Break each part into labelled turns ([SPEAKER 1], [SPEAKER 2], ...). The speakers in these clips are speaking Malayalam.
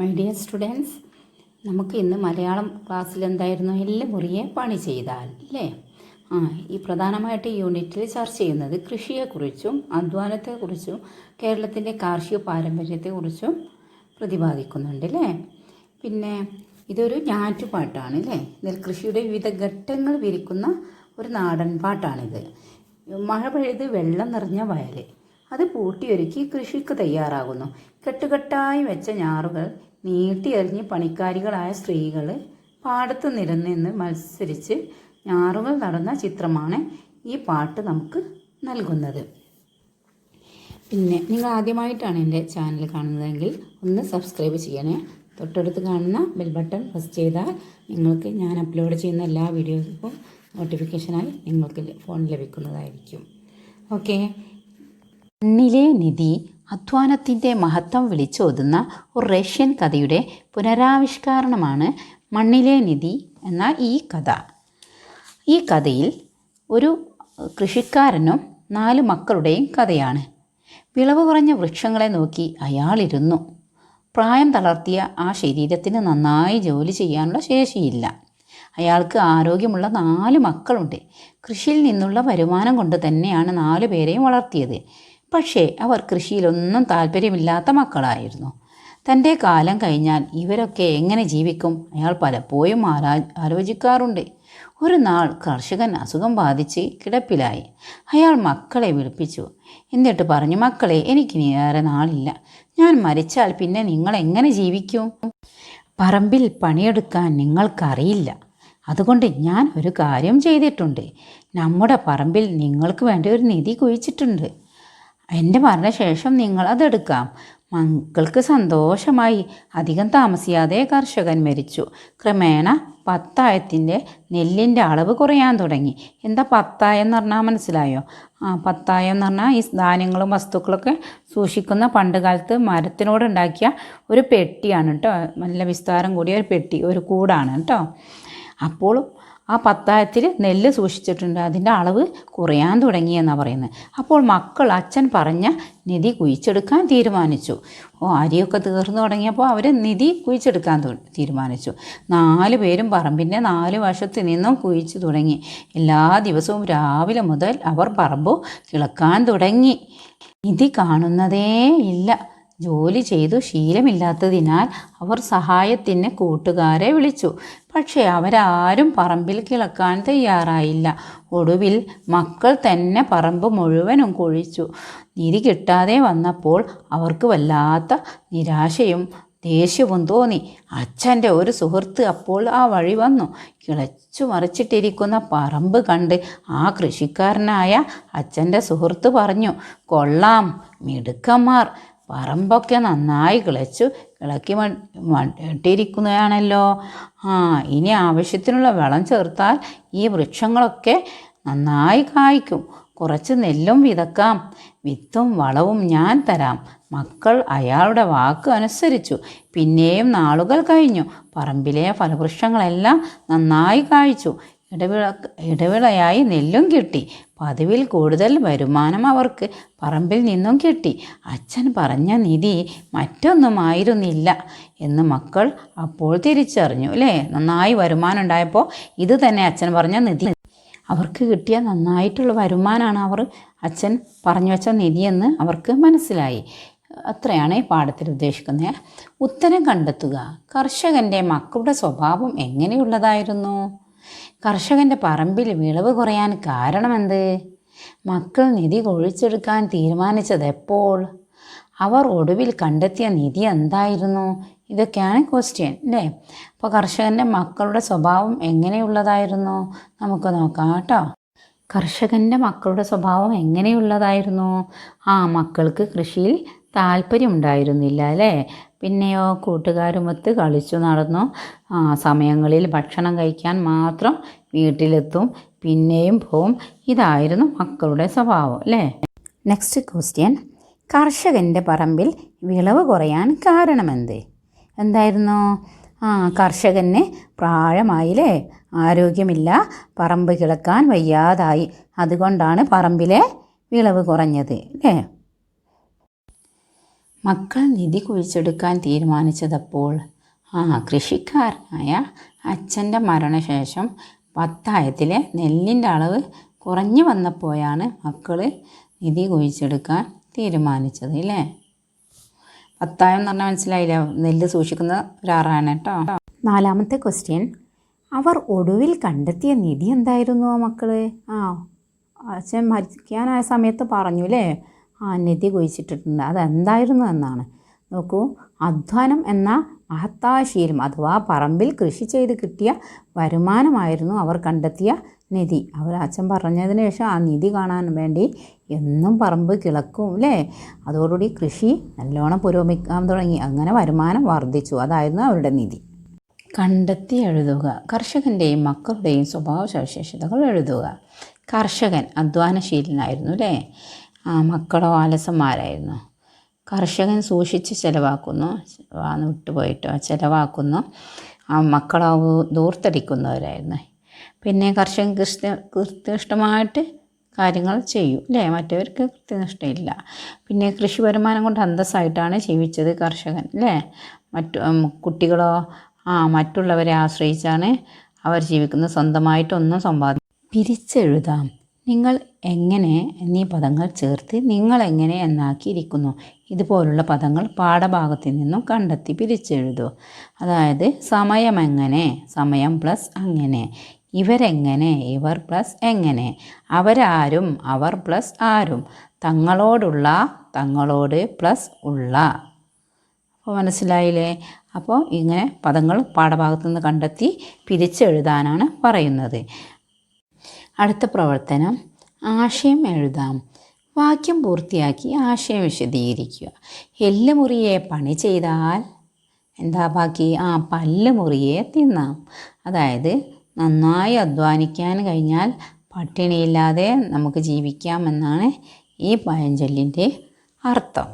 [SPEAKER 1] മൈ ഡിയർ സ്റ്റുഡൻസ് നമുക്ക് ഇന്ന് മലയാളം ക്ലാസ്സിൽ എന്തായിരുന്നു? എല്ലാം മുറിയെ പണി ചെയ്താൽ അല്ലേ? ആ ഈ പ്രധാനമായിട്ട് യൂണിറ്റിൽ ചർച്ച ചെയ്യുന്നത് കൃഷിയെക്കുറിച്ചും അധ്വാനത്തെക്കുറിച്ചും കേരളത്തിന്റെ കാർഷിക പാരമ്പര്യത്തെക്കുറിച്ചും പ്രതിപാദിക്കുന്നുണ്ട് അല്ലേ? പിന്നെ ഇതൊരു ഞാറ്റുപാട്ടാണ് അല്ലേ? നെൽകൃഷിയുടെ വിവിധ ഘട്ടങ്ങൾ വിരിക്കുന്ന ഒരു നാടൻ പാട്ടാണിത്. മഴ പെയ്ത് വെള്ളം നിറഞ്ഞ വയൽ അത് പൂട്ടിയൊരുക്കി കൃഷിക്ക് തയ്യാറാകുന്നു. കെട്ടുകെട്ടായി വെച്ച ഞാറുകൾ നീട്ടിയെറിഞ്ഞ് പണിക്കാരികളായ സ്ത്രീകൾ പാടത്ത് നിരന്നിന്ന് മത്സരിച്ച് ഞാറുകൾ നടന്ന ചിത്രമാണ് ഈ പാട്ട് നമുക്ക് നൽകുന്നത്. പിന്നെ നിങ്ങൾ ആദ്യമായിട്ടാണ് എന്റെ ചാനൽ കാണുന്നതെങ്കിൽ ഒന്ന് സബ്സ്ക്രൈബ് ചെയ്യണേ. തൊട്ടടുത്ത് കാണുന്ന ബെൽ ബട്ടൺ പ്രസ് ചെയ്താൽ നിങ്ങൾക്ക് ഞാൻ അപ്ലോഡ് ചെയ്യുന്ന എല്ലാ വീഡിയോസും നോട്ടിഫിക്കേഷനായി നിങ്ങൾക്ക് ഫോൺ ലഭിക്കുന്നതായിരിക്കും. ഓക്കെ മണ്ണിലെ നിധി അധ്വാനത്തിന്റെ മഹത്വം വിളിച്ചോതുന്ന ഒരു റഷ്യൻ കഥയുടെ പുനരാവിഷ്കരണമാണ് മണ്ണിലെ നിധി എന്ന ഈ കഥ. ഈ കഥയിൽ ഒരു കൃഷിക്കാരനും നാല് മക്കളുടെയും കഥയാണ്. വിളവ് കുറഞ്ഞ വൃക്ഷങ്ങളെ നോക്കി അയാളിരുന്നു. പ്രായം തളർത്തിയ ആ ശരീരത്തിന് നന്നായി ജോലി ചെയ്യാനുള്ള ശേഷിയില്ല. അയാൾക്ക് ആരോഗ്യമുള്ള നാല് മക്കളുണ്ട്. കൃഷിയിൽ നിന്നുള്ള വരുമാനം കൊണ്ട് തന്നെയാണ് നാലു പേരെയും വളർത്തിയത്. പക്ഷേ അവർ കൃഷിയിലൊന്നും താല്പര്യമില്ലാത്ത മക്കളായിരുന്നു. തന്റെ കാലം കഴിഞ്ഞാൽ ഇവരൊക്കെ എങ്ങനെ ജീവിക്കും അയാൾ പലപ്പോഴും ആരാ ആലോചിക്കാറുണ്ട്. ഒരു നാൾ കർഷകൻ അസുഖം ബാധിച്ച് കിടപ്പിലായി. അയാൾ മക്കളെ വിളിപ്പിച്ചു. എന്നിട്ട് പറഞ്ഞു മക്കളെ എനിക്കിനി ഏറെ നാളില്ല. ഞാൻ മരിച്ചാൽ പിന്നെ നിങ്ങൾ എങ്ങനെ ജീവിക്കും? പറമ്പിൽ പണിയെടുക്കാൻ നിങ്ങൾക്കറിയില്ല. അതുകൊണ്ട് ഞാൻ ഒരു കാര്യം ചെയ്തിട്ടുണ്ട്. നമ്മുടെ പറമ്പിൽ നിങ്ങൾക്ക് വേണ്ടി ഒരു നിധി കുഴിച്ചിട്ടുണ്ട്. എന്റെ മരണശേഷം നിങ്ങൾ അതെടുക്കാം. മക്കൾക്ക് സന്തോഷമായി. അധികം താമസിയാതെ കർഷകൻ മരിച്ചു. ക്രമേണ പത്തായത്തിന്റെ നെല്ലിന്റെ അളവ് കുറയാൻ തുടങ്ങി. എന്താ പത്തായം എന്ന് പറഞ്ഞാൽ മനസ്സിലായോ? ആ പത്തായം എന്ന് പറഞ്ഞാൽ ഈ ധാന്യങ്ങളും വസ്തുക്കളൊക്കെ സൂക്ഷിക്കുന്ന പണ്ട് കാലത്ത് മരത്തിനോട് ഉണ്ടാക്കിയ ഒരു പെട്ടിയാണ് കേട്ടോ നല്ല വിസ്താരം കൂടിയ ഒരു പെട്ടി ഒരു കൂടാണ് കേട്ടോ അപ്പോൾ ആ പത്തായത്തിൽ നെല്ല് സൂക്ഷിച്ചിട്ടുണ്ട്. അതിന്റെ അളവ് കുറയാൻ തുടങ്ങിയെന്നാണ് പറയുന്നത്. അപ്പോൾ മക്കൾ അച്ഛൻ പറഞ്ഞ നിധി കുഴിച്ചെടുക്കാൻ തീരുമാനിച്ചു. ഓ അരിയൊക്കെ തീർന്നു തുടങ്ങിയപ്പോൾ അവർ നിധി കുഴിച്ചെടുക്കാൻ തീരുമാനിച്ചു. നാല് പേരും പറമ്പിന്റെ നാല് വശത്ത് നിന്നും കുഴിച്ചു തുടങ്ങി. എല്ലാ ദിവസവും രാവിലെ മുതൽ അവർ പറമ്പ് കിളക്കാൻ തുടങ്ങി. നിധി കാണുന്നതേ ഇല്ല. ജോലി ചെയ്തു ശീലമില്ലാത്തതിനാൽ അവർ സഹായത്തിന് കൂട്ടുകാരെ വിളിച്ചു. പക്ഷേ അവരാരും പറമ്പിൽ കിളക്കാൻ തയ്യാറായില്ല. ഒടുവിൽ മക്കൾ തന്നെ പറമ്പ് മുഴുവനും കുഴിച്ചു. നിധി കിട്ടാതെ വന്നപ്പോൾ അവർക്ക് വല്ലാത്ത നിരാശയും ദേഷ്യവും തോന്നി. അച്ഛന്റെ ഒരു സുഹൃത്ത് അപ്പോൾ ആ വഴി വന്നു. കിളച്ചു മറിച്ചിട്ടിരിക്കുന്ന പറമ്പ് കണ്ട് ആ കൃഷിക്കാരനായ അച്ഛന്റെ സുഹൃത്ത് പറഞ്ഞു കൊള്ളാം മിടുക്കന്മാർ. പറമ്പൊക്കെ നന്നായി കിളച്ചു കിളക്കി മട്ടിയിരിക്കുന്നതാണല്ലോ ആ ഇനി ആവശ്യത്തിനുള്ള വളം ചേർത്താൽ ഈ വൃക്ഷങ്ങളൊക്കെ നന്നായി കായ്ക്കും. കുറച്ച് നെല്ലും വിതക്കാം. വിത്തും വളവും ഞാൻ തരാം. മക്കൾ അയാളുടെ വാക്ക് അനുസരിച്ചു. പിന്നെയും നാളുകൾ കഴിഞ്ഞു. പറമ്പിലെ ഫലവൃക്ഷങ്ങളെല്ലാം നന്നായി കായ്ച്ചു. ഇടവിള ഇടവിളയായി നെല്ലും കിട്ടി. പതിവിൽ കൂടുതൽ വരുമാനം അവർക്ക് പറമ്പിൽ നിന്നും കിട്ടി. അച്ഛൻ പറഞ്ഞ നിധി മറ്റൊന്നുമായിരുന്നില്ല എന്ന് മക്കൾ അപ്പോൾ തിരിച്ചറിഞ്ഞു അല്ലേ നന്നായി വരുമാനം ഉണ്ടായപ്പോൾ ഇത് തന്നെ അച്ഛൻ പറഞ്ഞ നിധി. അവർക്ക് കിട്ടിയ നന്നായിട്ടുള്ള വരുമാനമാണ് അവർ അച്ഛൻ പറഞ്ഞു വെച്ച നിധിയെന്ന് അവർക്ക് മനസ്സിലായി. അത്രയാണ് ഈ പാഠത്തിൽ ഉദ്ദേശിക്കുന്നത്. ഉത്തരം കണ്ടെത്തുക. കർഷകന്റെ മക്കളുടെ സ്വഭാവം എങ്ങനെയുള്ളതായിരുന്നു? കർഷകന്റെ പറമ്പിൽ വിളവ് കുറയാൻ കാരണമെന്ത്? മക്കൾ നിധി കൊഴിച്ചെടുക്കാൻ തീരുമാനിച്ചത് എപ്പോൾ? അവർ ഒടുവിൽ കണ്ടെത്തിയ നിധി എന്തായിരുന്നു? ഇതൊക്കെയാണ് ക്വസ്റ്റ്യൻ അല്ലേ അപ്പോൾ കർഷകന്റെ മക്കളുടെ സ്വഭാവം എങ്ങനെയുള്ളതായിരുന്നു? നമുക്ക് നോക്കാം കേട്ടോ. കർഷകന്റെ മക്കളുടെ സ്വഭാവം എങ്ങനെയുള്ളതായിരുന്നു? ആ മക്കൾക്ക് കൃഷിയിൽ താല്പര്യമുണ്ടായിരുന്നില്ല അല്ലേ പിന്നെയോ കൂട്ടുകാരുമൊത്ത് കളിച്ചു നടന്നു. സമയങ്ങളിൽ ഭക്ഷണം കഴിക്കാൻ മാത്രം വീട്ടിലെത്തും പിന്നെയും പോവും. ഇതായിരുന്നു മക്കളുടെ സ്വഭാവം അല്ലേ? നെക്സ്റ്റ് ക്വസ്റ്റ്യൻ കർഷകന്റെ പറമ്പിൽ വിളവ് കുറയാൻ കാരണമെന്ത്? എന്തായിരുന്നു? ആ കർഷകന് പ്രായമായില്ലേ? ആരോഗ്യമില്ല പറമ്പ് കിളക്കാൻ വയ്യാതായി. അതുകൊണ്ടാണ് പറമ്പിലെ വിളവ് കുറഞ്ഞത് അല്ലേ? മക്കൾ നിധി കുഴിച്ചെടുക്കാൻ തീരുമാനിച്ചതപ്പോൾ ആ കൃഷിക്കാരനായ അച്ഛന്റെ മരണശേഷം പത്തായത്തിലെ നെല്ലിന്റെ അളവ് കുറഞ്ഞു വന്നപ്പോഴാണ് മക്കൾ നിധി കുഴിച്ചെടുക്കാൻ തീരുമാനിച്ചത് അല്ലേ പത്തായം എന്ന് പറഞ്ഞാൽ മനസ്സിലായില്ല? നെല്ല് സൂക്ഷിക്കുന്ന ഒരാറാണ് കേട്ടോ. നാലാമത്തെ ക്വസ്റ്റ്യൻ അവർ ഒടുവിൽ കണ്ടെത്തിയ നിധി എന്തായിരുന്നു ആ മക്കൾ ആ അച്ഛൻ മരിക്കാനായ സമയത്ത് പറഞ്ഞു അല്ലേ ആ നിധി കുഴിച്ചിട്ടിട്ടുണ്ട്. അതെന്തായിരുന്നു എന്നാണ്. നോക്കൂ അധ്വാനം എന്ന മഹത്താശീലം അഥവാ പറമ്പിൽ കൃഷി ചെയ്ത് കിട്ടിയ വരുമാനമായിരുന്നു അവർ കണ്ടെത്തിയ നിധി. അവർ അച്ഛൻ പറഞ്ഞതിന് ശേഷം ആ നിധി കാണാൻ വേണ്ടി എന്നും പറമ്പ് കിളക്കും അല്ലേ അതോടുകൂടി കൃഷി നല്ലോണം പുരോഗമിക്കാൻ തുടങ്ങി. അങ്ങനെ വരുമാനം വർദ്ധിച്ചു. അതായിരുന്നു അവരുടെ നിധി. കണ്ടെത്തി എഴുതുക. കർഷകന്റെയും മക്കളുടെയും സ്വഭാവ സവിശേഷതകൾ എഴുതുക. കർഷകൻ അധ്വാനശീലനായിരുന്നു അല്ലേ മക്കളോ ആലസന്മാരായിരുന്നു. കർഷകൻ സൂക്ഷിച്ച് ചിലവാക്കുന്നു. വാന്ന് വിട്ടുപോയിട്ടോ ചിലവാക്കുന്നു. മക്കളോ ദൂർത്തടിക്കുന്നവരായിരുന്നു. പിന്നെ കർഷകൻ കൃത്യ കൃത്യനിഷ്ഠമായിട്ട് കാര്യങ്ങൾ ചെയ്യും അല്ലേ? മറ്റവർക്ക് കൃത്യനിഷ്ഠയില്ല. പിന്നെ കൃഷി വരുമാനം കൊണ്ട് അന്തസ്സായിട്ടാണ് ജീവിച്ചത് കർഷകൻ അല്ലേ? മറ്റു കുട്ടികളോ ആ മറ്റുള്ളവരെ ആശ്രയിച്ചാണ് അവർ ജീവിക്കുന്നത്. സ്വന്തമായിട്ടൊന്നും സമ്പാദി പിരിച്ചെഴുതാം. നിങ്ങൾ എങ്ങനെ എന്നീ പദങ്ങൾ ചേർത്ത് നിങ്ങൾ എങ്ങനെ എന്നാക്കിയിരിക്കുന്നു ഇതുപോലുള്ള പദങ്ങൾ പാഠഭാഗത്തിൽ നിന്നും കണ്ടെത്തി പിരിച്ചെഴുതൂ. അതായത് സമയം എങ്ങനെ സമയം പ്ലസ് അങ്ങനെ. ഇവരെങ്ങനെ ഇവർ പ്ലസ് എങ്ങനെ. അവരാരും അവർ പ്ലസ് ആരും. തങ്ങളോടുള്ള തങ്ങളോട് പ്ലസ് ഉള്ള. അപ്പോൾ മനസ്സിലായില്ലേ? അപ്പോൾ ഇങ്ങനെ പദങ്ങൾ പാഠഭാഗത്തു നിന്ന് കണ്ടെത്തി പിരിച്ചെഴുതാനാണ് പറയുന്നത്. അടുത്ത പ്രവർത്തനം ആശയം എഴുതാം. വാക്യം പൂർത്തിയാക്കി ആശയം വിശദീകരിക്കുക. എല്ല് മുറിയെ പണി ചെയ്താൽ എന്താ ബാക്കി? ആ പല്ല് മുറിയെ തിന്നാം. അതായത് നന്നായി അധ്വാനിക്കാൻ കഴിഞ്ഞാൽ പട്ടിണിയില്ലാതെ നമുക്ക് ജീവിക്കാമെന്നാണ് ഈ പഴഞ്ചൊല്ലിന്റെ അർത്ഥം.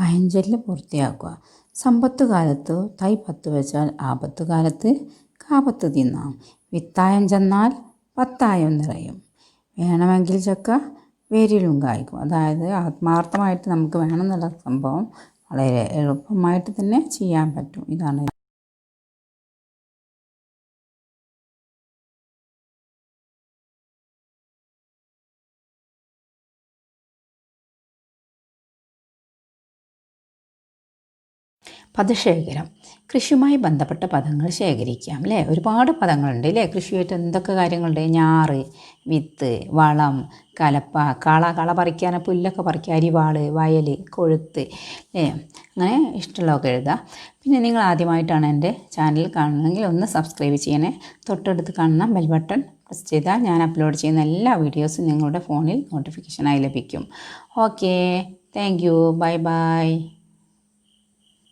[SPEAKER 1] പഴഞ്ചൊല്ല് പൂർത്തിയാക്കുക. സമ്പത്ത് കാലത്ത് തൈ പത്ത് വെച്ചാൽ ആപത്ത് കാലത്ത് കാപത്ത് തിന്നാം. വിത്തായം ചെന്നാൽ പത്തായം നിറയും. വേണമെങ്കിൽ ചക്ക വേരിലും കായ്ക്കും. അതായത് ആത്മാർത്ഥമായിട്ട് നമുക്ക് വേണമെന്നുള്ള സംഭവം വളരെ എളുപ്പമായിട്ട് തന്നെ ചെയ്യാൻ പറ്റും. ഇതാണ് പദശേഖരം. കൃഷിയുമായി ബന്ധപ്പെട്ട പദങ്ങൾ ശേഖരിക്കാം അല്ലേ ഒരുപാട് പദങ്ങളുണ്ട് അല്ലേ കൃഷിയായിട്ട് എന്തൊക്കെ കാര്യങ്ങളുണ്ട്? ഞാറ് വിത്ത് വളം കലപ്പ കള കള പറിക്കാൻ പുല്ലൊക്കെ പറിക്കുക അരിവാൾ വയൽ കൊഴുത്ത് അല്ലേ അങ്ങനെ ഇഷ്ടമുള്ളതൊക്കെ എഴുതാം പിന്നെ നിങ്ങൾ ആദ്യമായിട്ടാണ് എന്റെ ചാനൽ കാണുന്നതെങ്കിൽ ഒന്ന് സബ്സ്ക്രൈബ് ചെയ്യണേ. തൊട്ടടുത്ത് കാണുന്ന ബെൽ ബട്ടൺ പ്രസ് ചെയ്താൽ ഞാൻ അപ്ലോഡ് ചെയ്യുന്ന എല്ലാ വീഡിയോസും നിങ്ങളുടെ ഫോണിൽ നോട്ടിഫിക്കേഷനായി ലഭിക്കും. Okay thank you bye bye